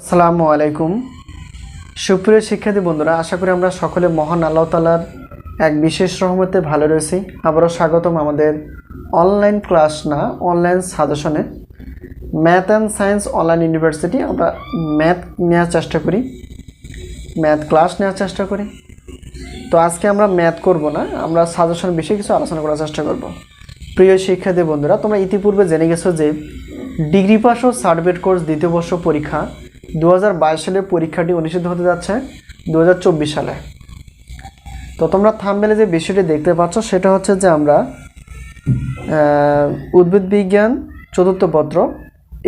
আসসালামু আলাইকুম। সুপ্রিয় শিক্ষার্থী বন্ধুরা, আশা করি আমরা সকলে মহান আল্লাহ তালার এক বিশেষ রহমতে ভালো রয়েছি। আবারও স্বাগতম আমাদের অনলাইন ক্লাস না online সাজেশনে math and science online university আমরা ম্যাথ নেওয়ার চেষ্টা করি। ম্যাথ ক্লাস নেওয়ার চেষ্টা করি। তো আজকে আমরা ম্যাথ করব না, আমরা সাজেশন বিষয়ে কিছু আলোচনা করার চেষ্টা করব। প্রিয় শিক্ষার্থী বন্ধুরা, তোমরা ইতিপূর্বে জেনে গেছো যে ডিগ্রি পাস ও সার্টিফিকেট কোর্স দ্বিতীয় বর্ষ পরীক্ষা দু সালের পরীক্ষাটি অনুষ্ঠিত হতে যাচ্ছে দু হাজার চব্বিশ সালে। তো তোমরা থামবেলে যে বিষয়টি দেখতে পাচ্ছ, সেটা হচ্ছে যে আমরা উদ্ভিদ বিজ্ঞান চতুর্থ পত্র।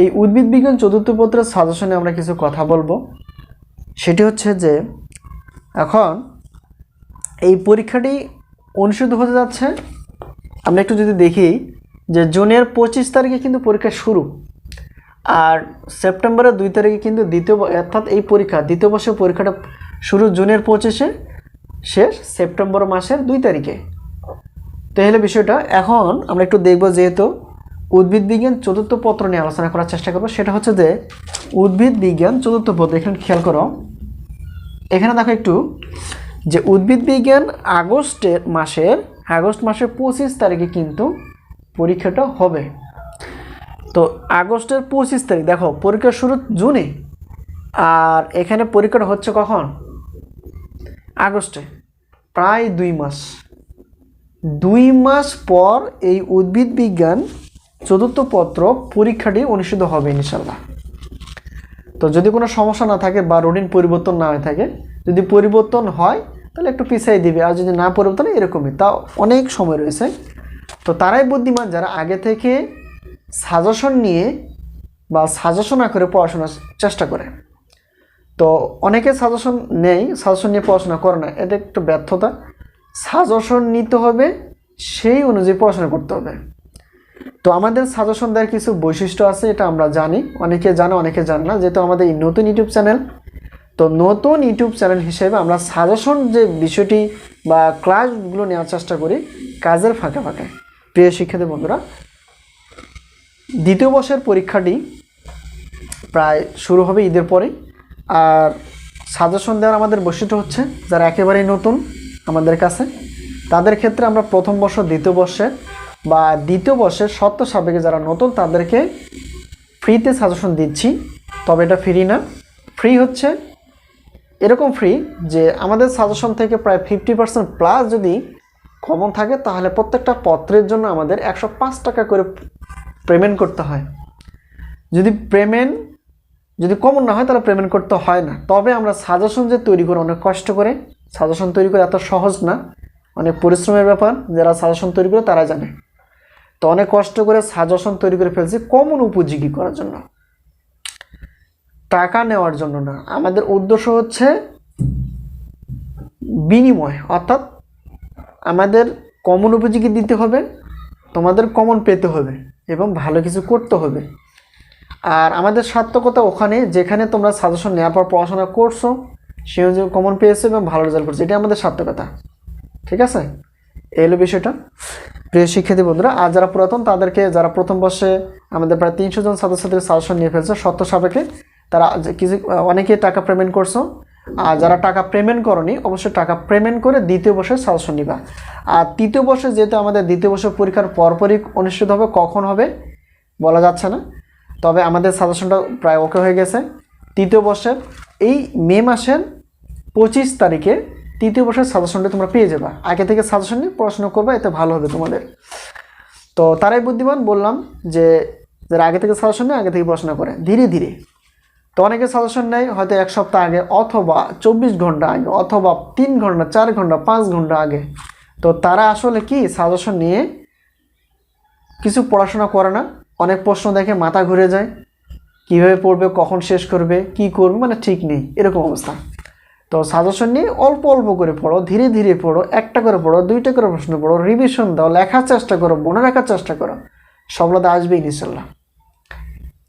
এই উদ্ভিদ বিজ্ঞান চতুর্থ পত্রের সাজেশনে আমরা কিছু কথা বলব। সেটি হচ্ছে যে, এখন এই পরীক্ষাটি অনুষ্ঠিত হতে যাচ্ছে। আমরা একটু যদি দেখি যে জুনের পঁচিশ তারিখে কিন্তু পরীক্ষা শুরু। আর সেপ্টেম্বরের দুই তারিখে কিন্তু দ্বিতীয় অর্থাৎ এই পরীক্ষা, দ্বিতীয় বর্ষের পরীক্ষাটা শুরু জুনের পঁচিশে, শেষ সেপ্টেম্বর মাসের দুই তারিখে। তাহলে বিষয়টা, এখন আমরা একটু দেখব যেহেতু উদ্ভিদ বিজ্ঞান চতুর্থ পত্র নিয়ে আলোচনা করার চেষ্টা করব, সেটা হচ্ছে যে উদ্ভিদ বিজ্ঞান চতুর্থ পত্র, এখানে খেয়াল করো। এখানে দেখো একটু, যে উদ্ভিদ বিজ্ঞান আগস্টের মাসের, আগস্ট মাসের পঁচিশ তারিখে কিন্তু পরীক্ষাটা হবে। তো আগস্টের পঁচিশ তারিখ, দেখো পরীক্ষা শুরু জুনে, আর এখানে পরীক্ষাটা হচ্ছে কখন? আগস্টে, প্রায় দুই মাস। দুই মাস পর এই উদ্ভিদ বিজ্ঞান চতুর্থ পত্র পরীক্ষাটি অনুষ্ঠিত হবে ইনশাল্লাহ তো যদি কোনো সমস্যা না থাকে বা রুটিন পরিবর্তন না হয়ে থাকে, যদি পরিবর্তন হয়, তাহলে একটু পিছাই দিবে, আর যদি না পরিবর্তন এরকমই। তাও অনেক সময় রয়েছে। তো তারাই বুদ্ধিমান যারা আগে থেকে সাজেশন নিয়ে বা সাজেশন না করে পড়াশোনার চেষ্টা করে। তো অনেকে সাজেশন নেই, সাজেশন নিয়ে পড়াশোনা করে না এটা একটু ব্যর্থতা। সাজেশন নিতে হবে, সেই অনুযায়ী পড়াশোনা করতে হবে। তো আমাদের সাজেশন দেওয়ার কিছু বৈশিষ্ট্য আছে, এটা আমরা জানি। অনেকে জানে অনেকে জানে না, যেহেতু আমাদের এই নতুন ইউটিউব চ্যানেল। তো নতুন ইউটিউব চ্যানেল হিসেবে আমরা সাজেশন যে বিষয়টি বা ক্লাসগুলো নেওয়ার চেষ্টা করি, কাজের ফাঁকে ফাঁকে। প্রিয় শিক্ষার্থী বন্ধুরা দ্বিতীয় বর্ষের পরীক্ষাটি প্রায় শুরু হবে ঈদের পরে। আর সাজেশন দেওয়ার আমাদের বৈশিষ্ট্য হচ্ছে যারা একেবারেই নতুন আমাদের কাছে, তাদের ক্ষেত্রে আমরা প্রথম বর্ষ, দ্বিতীয় বর্ষে বা দ্বিতীয় বর্ষের শর্ত সাপেক্ষে যারা নতুন, তাদেরকে ফ্রিতে সাজেশন দিচ্ছি। তবে এটা ফ্রি না। ফ্রি হচ্ছে এরকম ফ্রি যে আমাদের সাজেশন থেকে প্রায় ফিফটি পার্সেন্ট প্লাস যদি কমন থাকে, তাহলে প্রত্যেকটা পত্রের জন্য আমাদের একশো পাঁচ টাকা করে পেমেন্ট করতে হয়। যদি পেমেন্ট যদি কমন না হয়, তাহলে পেমেন্ট করতে হয় না। তবে আমরা সাজেশন যে তৈরি করি, অনেক কষ্ট করে। সাজেশন তৈরি করে এত সহজ না। অনেক পরিশ্রমের ব্যাপার, যারা সাজেশন তৈরি করে তারা জানে। তো অনেক কষ্ট করে সাজেশন তৈরি করে ফেলছি কমন উপযোগী করার জন্য। টাকা নেওয়ার জন্য না। আমাদের উদ্দেশ্য হচ্ছে বিনিময়। অর্থাৎ আমাদের কমন উপযোগী দিতে হবে, তোমাদের কমন পেতে হবে। এবং ভালো কিছু করতে হবে। আর আমাদের সার্থকতা ওখানে, যেখানে তোমরা সাজেশন নেওয়ার পর পড়াশোনা করছ সে অনুযায়ী কমন পেয়েছ এবং ভালো রেজাল্ট করছ, এটাই আমাদের সার্থকতা। ঠিক আছে? এই হলো বিষয়টা। প্রিয় শিক্ষার্থী বন্ধুরা, আর যারা পুরাতন, তাদেরকে যারা প্রথম বর্ষে আমাদের প্রায় তিনশো জন ছাত্রছাত্রীর সাজেশন নিয়ে ফেলছে, শর্ত সাপেক্ষে তারা কিছু অনেকে টাকা পেমেন্ট করছ আর যারা টাকা পেমেন্ট করনি, অবশ্যই টাকা পেমেন্ট করে দ্বিতীয় বর্ষের সাজেশন নিবা। আর তৃতীয় বর্ষে যেহেতু আমাদের দ্বিতীয় বর্ষের পরীক্ষার পরপরই অনুষ্ঠিত হবে, কখন হবে বলা যাচ্ছে না। তবে আমাদের সাজেশনটা প্রায় ওকে হয়ে গেছে। তৃতীয় বর্ষের এই মে মাসের পঁচিশ তারিখে তৃতীয় বর্ষের সাজেশনটা তোমরা পেয়ে যাবা। আগে থেকে সাজেশন নিয়ে পড়াশোনা করবে, এতে ভালো হবে তোমাদের। তো তারাই বুদ্ধিমান, বললাম যে যারা আগে থেকে সাজেশন নেয়, আগে থেকে পড়াশোনা করে। ধীরে ধীরে। তো অনেকে সাজেশন নেয় হয়তো এক সপ্তাহ আগে অথবা চব্বিশ ঘণ্টা আগে অথবা তিন ঘণ্টা, চার ঘণ্টা, পাঁচ ঘণ্টা আগে। তো তারা আসলে কি সাজেশন নিয়ে কিছু পড়াশোনা করে না। অনেক প্রশ্ন দেখে মাথা ঘুরে যায়। কীভাবে পড়বে, কখন শেষ করবে, কি করবে মানে ঠিক নেই, এরকম অবস্থা। তো সাজেশন নিয়ে অল্প অল্প করে পড়ো, ধীরে ধীরে পড়ো, একটা করে পড়ো, দুইটা করে প্রশ্ন পড়ো রিভিশন দাও, লেখার চেষ্টা করো, মনে রাখার চেষ্টা করো। সফলতা আসবে ইনশাল্লাহ।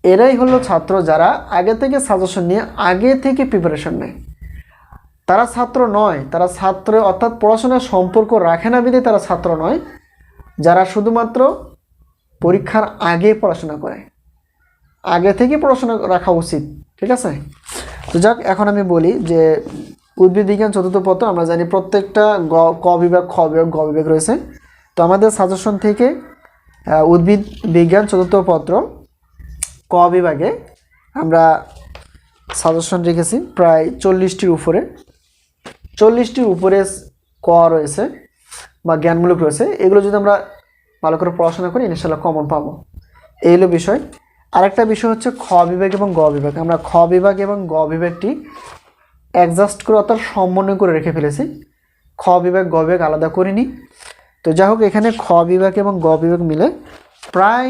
এরাই হলো ছাত্র যারা আগে থেকে সাজেশন নিয়ে আগে থেকে প্রিপারেশন নেয়। তারা ছাত্র নয়, তারা ছাত্র অর্থাৎ পড়াশোনার সম্পর্ক রাখে না বিধে তারা ছাত্র নয়, যারা শুধুমাত্র পরীক্ষার আগে পড়াশোনা করে। আগে থেকে পড়াশোনা রাখা উচিত, ঠিক আছে? তো যাক, এখন আমি বলি যে উদ্ভিদ বিজ্ঞান চতুর্থ পত্র, আমরা জানি প্রত্যেকটা গ, ক বিভাগ, খ বিভাগ, গ বিভাগ রয়েছে। তো আমাদের সাজেশন থেকে উদ্ভিদ বিজ্ঞান চতুর্থ পত্র ক বিভাগে আমরা সাজেশন রেখেছি, প্রায় চল্লিশটির উপরে। চল্লিশটির উপরে ক রয়েছে বা জ্ঞানমূলক রয়েছে। এগুলো যদি আমরা ভালো করে পড়াশোনা করি ইনশাল্লাহ কমন পাবো। এই হলো বিষয়। আরেকটা বিষয় হচ্ছে খ বিভাগ এবং গ বিভাগ। আমরা খ বিভাগ এবং গ বিভাগটি অ্যাডজাস্ট করে অর্থাৎ সমন্বয় করে রেখে ফেলেছি। খ বিভাগ, গ বিভাগ আলাদা করিনি। তো যাই হোক, এখানে খ বিভাগ এবং গ বিভাগ মিলে প্রায়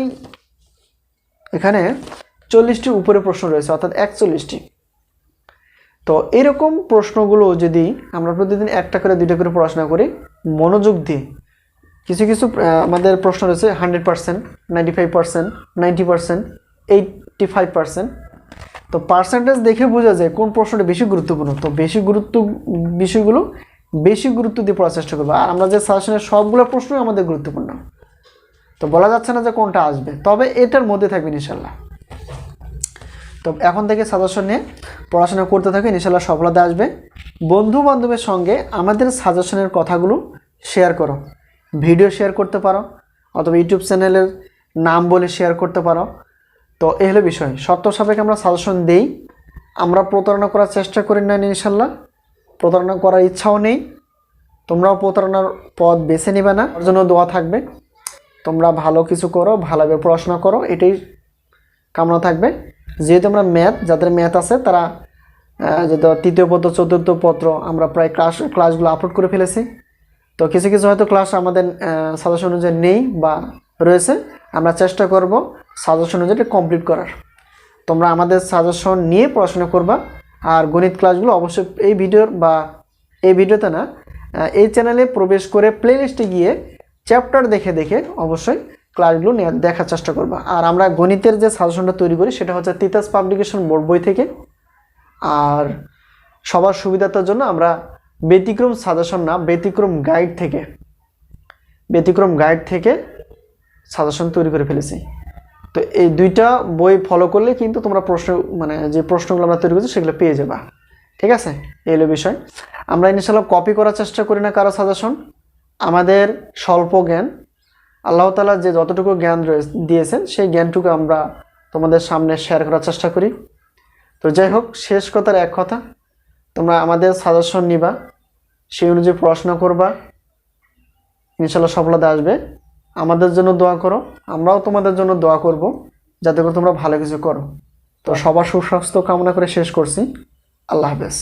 এখানে চল্লিশটির উপরে প্রশ্ন রয়েছে, অর্থাৎ একচল্লিশটি। তো এরকম প্রশ্নগুলো যদি আমরা প্রতিদিন একটা করে, দুইটা করে পড়াশোনা করি, মনোযোগ দিয়ে, কিছু কিছু আমাদের প্রশ্ন রয়েছে hundred percent, ninety five percent, ninety percent, eighty five percent. তো পার্সেন্টেজ দেখে বোঝা যায় কোন প্রশ্নটা বেশি গুরুত্বপূর্ণ। তো বেশি গুরুত্ব, বিষয়গুলো বেশি গুরুত্ব দিয়ে পড়ার চেষ্টা করব। আর আমরা যে সাজেশনের সবগুলো প্রশ্নই আমাদের গুরুত্বপূর্ণ। তো বলা যাচ্ছে না যে কোনটা আসবে, তবে এটার মধ্যে থাকবে ইনশাল্লাহ তো এখন থেকে সাজেশন নিয়ে পড়াশোনা করতে থাকবে ইনশাল্লাহ সফলতা আসবে। বন্ধু বান্ধবের সঙ্গে আমাদের সাজেশনের কথাগুলো শেয়ার করো ভিডিও শেয়ার করতে পারো, অথবা ইউটিউব চ্যানেলের নাম বলে শেয়ার করতে পারো। তো এ হলো বিষয়, শর্ত সাপেক্ষে আমরা সাজেশন দেই, আমরা প্রতারণা করার চেষ্টা করি না ইনশাল্লাহ প্রতারণা করার ইচ্ছাও নেই, তোমরাও প্রতারণার পথ বেছে নেবে না ওর জন্য দোয়া থাকবে। তোমরা ভালো কিছু করো ভালোভাবে পড়াশোনা করো, এটাই কামনা থাকবে। যেহেতু আমরা ম্যাথ, যাদের ম্যাথ আছে তারা যেহেতু তৃতীয় পত্র, চতুর্থ পত্র আমরা প্রায় ক্লাস, ক্লাসগুলো আপলোড করে ফেলেছি। তো কিছু কিছু হয়তো ক্লাস আমাদের সাজেশন অনুযায়ী নেই বা রয়েছে, আমরা চেষ্টা করব সাজেশন অনুযায়ী কমপ্লিট করার। তোমরা আমাদের সাজেশন নিয়ে পড়াশোনা করবা, আর গণিত ক্লাসগুলো অবশ্যই এই ভিডিওর বা এই ভিডিওতে না এই চ্যানেলে প্রবেশ করে প্লেলিস্টে গিয়ে চ্যাপ্টার দেখে দেখে অবশ্যই ক্লাসগুলো নেওয়ার দেখার চেষ্টা করবা। আর আমরা গণিতের যে সাজেশনটা তৈরি করি, সেটা হচ্ছে তিতাস পাবলিকেশন বোর্ড বই থেকে। আর সবার সুবিধাতার জন্য আমরা ব্যতিক্রম সাজেশন না, ব্যতিক্রম গাইড থেকে, ব্যতিক্রম গাইড থেকে সাজেশন তৈরি করে ফেলেছি। তো এই দুইটা বই ফলো করলে কিন্তু তোমরা প্রশ্ন মানে যে প্রশ্নগুলো আমরা তৈরি করছি, সেগুলো পেয়ে যাবা। ঠিক আছে? এই হলো বিষয়। আমরা ইনশাল্লাহ কপি করার চেষ্টা করি না কারও সাজেশন আমাদের স্বল্প জ্ঞান আল্লাহ তালা যে যতটুকু জ্ঞান দিয়েছেন সেই জ্ঞানটুকু আমরা তোমাদের সামনে শেয়ার করার চেষ্টা করি। তো যাই হোক শেষ কথার এক কথা তোমরা আমাদের সাজেশন নিবা সেই অনুযায়ী পড়াশোনা করবা ইনশাল্লাহ সফলতা আসবে। আমাদের জন্য দোয়া করো আমরাও তোমাদের জন্য দোয়া করব যাতে করে তোমরা ভালো কিছু করো। তো সবার সুস্বাস্থ্য কামনা করে শেষ করছি। আল্লাহ হাফেজ।